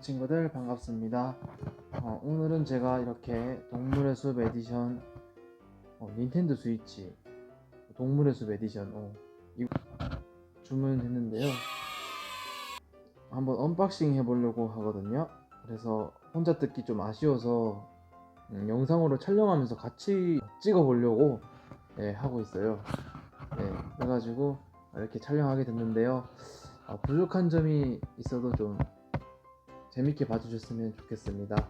친구들 반갑습니다. 어, 오늘은 제가 이렇게 동물의 숲 에디션 어, 닌텐도 스위치 동물의 숲 에디션 어, 주문했는데요. 한번 언박싱 해보려고 하거든요. 그래서 혼자 듣기 좀 아쉬워서 음, 영상으로 촬영하면서 같이 찍어보려고 네, 하고 있어요. 네, 그래가지고 이렇게 촬영하게 됐는데요. 아, 부족한 점이 있어도 좀 재밌게 봐주셨으면 좋겠습니다.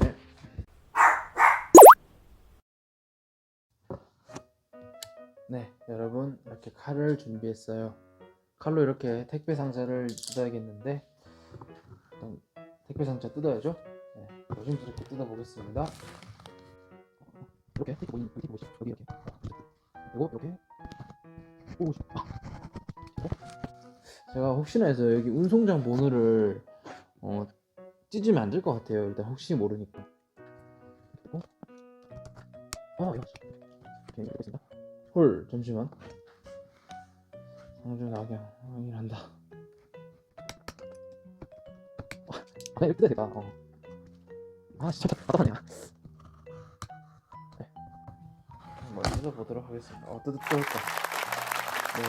네. 네, 여러분 이렇게 칼을 준비했어요. 칼로 이렇게 택배 상자를 뜯어야겠는데 일단 택배 상자 뜯어야죠. 네, 조심스럽게 뜯어보겠습니다. 이렇게 택배 보이는 여기 보시 여기 이렇게 그리고 이렇게 오십 제가 혹시나 해서 여기 운송장 번호를 어, 찢으면 안 될 것 같아요. 일단 혹시 모르니까. 그리고 아 오케이 이거 있습니다. 홀 잠시만. 상주 낙양 확인한다. 아 이렇게 되겠다. 어. 아 진짜 답답하네. 네. 한번 뜯어보도록 하겠습니다. 어 뜯어 뜯었다. 네.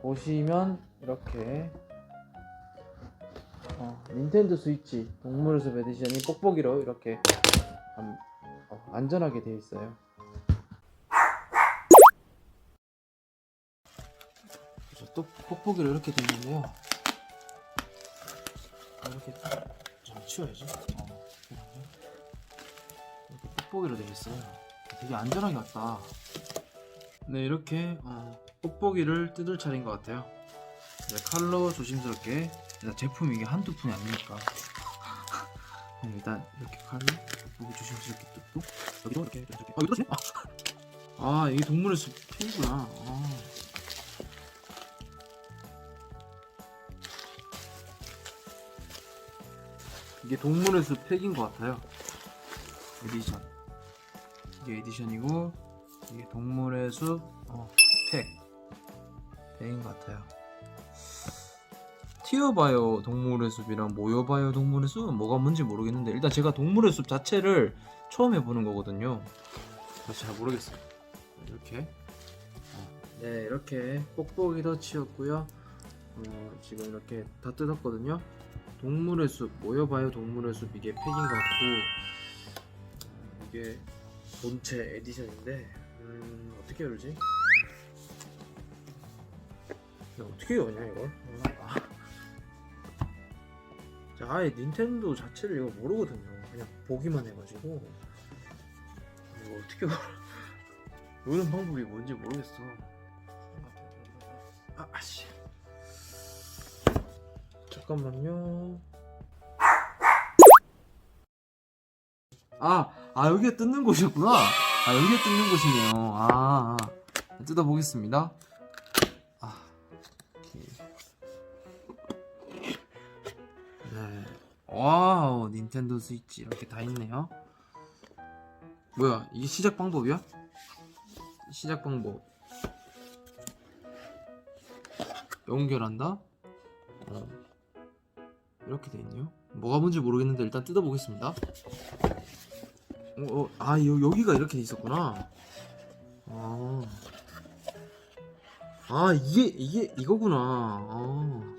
보시면 이렇게 어, 닌텐도 스위치 동물의 숲 에디션이 뽁뽁이로 이렇게 안, 어, 안전하게 되어 있어요. 또 뽁뽁이로 이렇게 되어 있는데요. 아, 이렇게 좀 치워야지. 어, 이렇게 뽁뽁이로 되어 있어요. 되게 안전하게 왔다. 네 이렇게 어, 뽁뽁이를 뜯을 차례인 것 같아요. 네, 칼로 조심스럽게 일단 제품 이게 한두 푼이 아니니까? 네, 일단 이렇게 칼로 뽁뽁이 조심스럽게 뜯고 여기도 이렇게 이렇게 아 이거 지 아, 아 이게 동물의 숲 펜이구나. 아. 이게 동물의 숲 팩인 것 같아요. 에디션. 이게 에디션이고 이게 동물의 숲 어, 팩. 팩인 것 같아요 튀어봐요 동물의 숲이랑 모여봐요 동물의 숲은 뭐가 뭔지 모르겠는데 일단 제가 동물의 숲 자체를 처음 해보는 거거든요. 그래서 잘 모르겠어요 이렇게. 어, 네 이렇게 뽁뽁이도 치웠고요. 어, 지금 이렇게 다 뜯었거든요. 동물의 숲 모여봐요 동물의 숲 이게 팩인 것 같고 어, 이게 본체 에디션인데 음, 어떻게 열지? 야, 어떻게 여냐 이걸? 아예 닌텐도 자체를 이거 모르거든요. 그냥 보기만 해가지고 이거 어떻게? 여는 방법이 뭔지 모르겠어. 아, 아씨. 잠깐만요. 아, 아 여기가 뜯는 곳이었구나. 아 여기가 뜯는 곳이네요. 아, 아. 뜯어 보겠습니다. 아, 오케이. 네. 와우, 닌텐도 스위치 이렇게 다 있네요. 뭐야, 이게 시작 방법이야? 시작 방법. 연결한다? 어. 이렇게 돼 있네요. 뭐가 뭔지 모르겠는데 일단 뜯어보겠습니다. 어, 어, 아, 여, 여기가 이렇게 돼 있었구나. 아. 아, 이게, 이게, 이거구나. 아.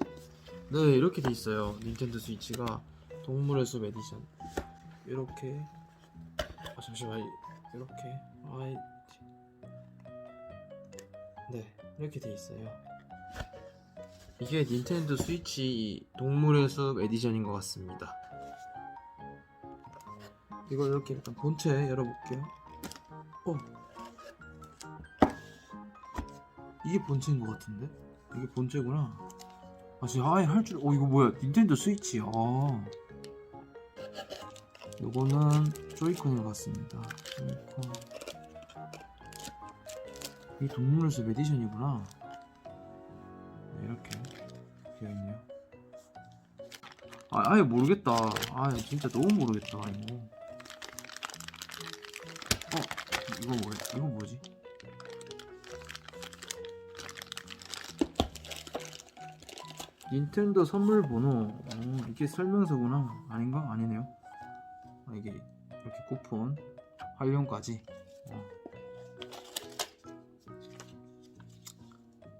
네, 이렇게 돼 있어요. 닌텐도 스위치가 동물의 숲 에디션. 이렇게. 아, 잠시만. 이렇게. 아이. 네, 이렇게 돼 있어요. 이게 닌텐도 스위치 동물의 숲 에디션인 것 같습니다. 이걸 이렇게 일단 본체 열어볼게요. 어. 이게 본체인 것 같은데? 이게 본체구나. 아, 진짜 아예 할 줄. 어, 이거 뭐야? 닌텐도 스위치. 아. 요거는 조이콘인 것 같습니다. 조이콘. 이게 동물의 숲 에디션이구나. 네, 이렇게 되어 있네요. 아, 아예 모르겠다. 아, 진짜 너무 모르겠다, 이거. 어, 이거 뭐야? 이거 뭐지? 닌텐도 선물 번호. 어, 이게 설명서구나. 아닌가? 아니네요. 아, 이게 이렇게 쿠폰 활용까지. 어.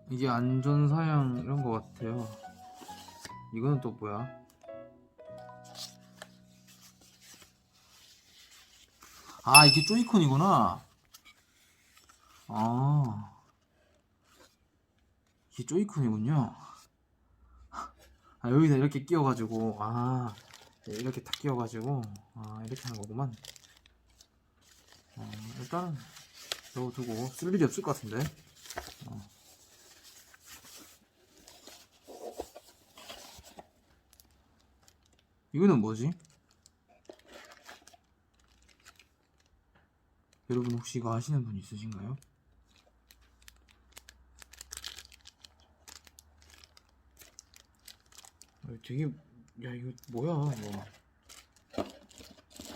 이게 안전사양 이런 거 같아요. 이거는 또 뭐야? 아 이게 조이콘이구나. 아. 이게 조이콘이군요 아 여기다 이렇게 끼워가지고 아 네, 이렇게 딱 끼워가지고 아 이렇게 하는 거구만 어, 일단은 넣어두고 쓸 일이 없을 것 같은데 어. 이거는 뭐지? 여러분 혹시 이거 아시는 분 있으신가요? 되게 야 이거 뭐야 이거.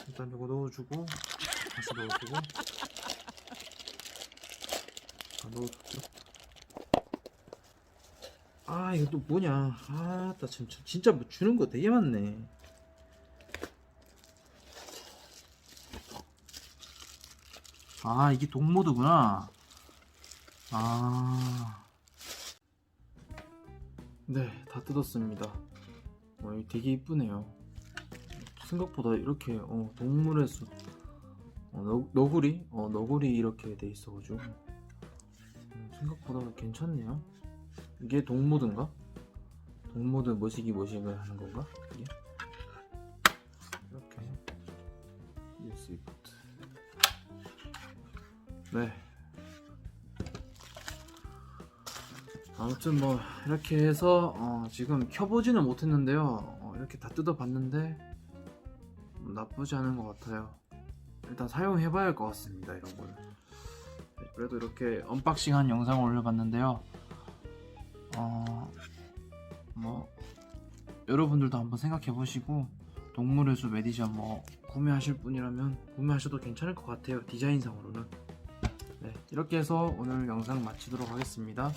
일단 이거 넣어주고 다시 넣어주고. 아 넣어줬죠 아 이거 또 뭐냐. 아나 진짜 진짜 뭐 주는 거 되게 많네. 아 이게 동모드구나. 아. 네, 다 뜯었습니다. 어, 되게 이쁘네요. 생각보다 이렇게 어, 동물의 숲 어, 너, 너구리? 어, 너구리 이렇게 돼 있어가지고 음, 생각보다 괜찮네요. 이게 동모드인가? 동모드 머시기 머시기를 하는 건가? 이게? 이렇게 USB 포트. 네. 아무튼 뭐 이렇게 해서 어, 지금 켜보지는 못했는데요. 어, 이렇게 다 뜯어봤는데 음, 나쁘지 않은 것 같아요. 일단 사용해봐야 할 것 같습니다. 이런 거는. 네, 그래도 이렇게 언박싱한 영상을 올려봤는데요. 어, 뭐 여러분들도 한번 생각해보시고 동물의 숲 에디션 뭐 구매하실 분이라면 구매하셔도 괜찮을 것 같아요. 디자인상으로는. 네, 이렇게 해서 오늘 영상 마치도록 하겠습니다.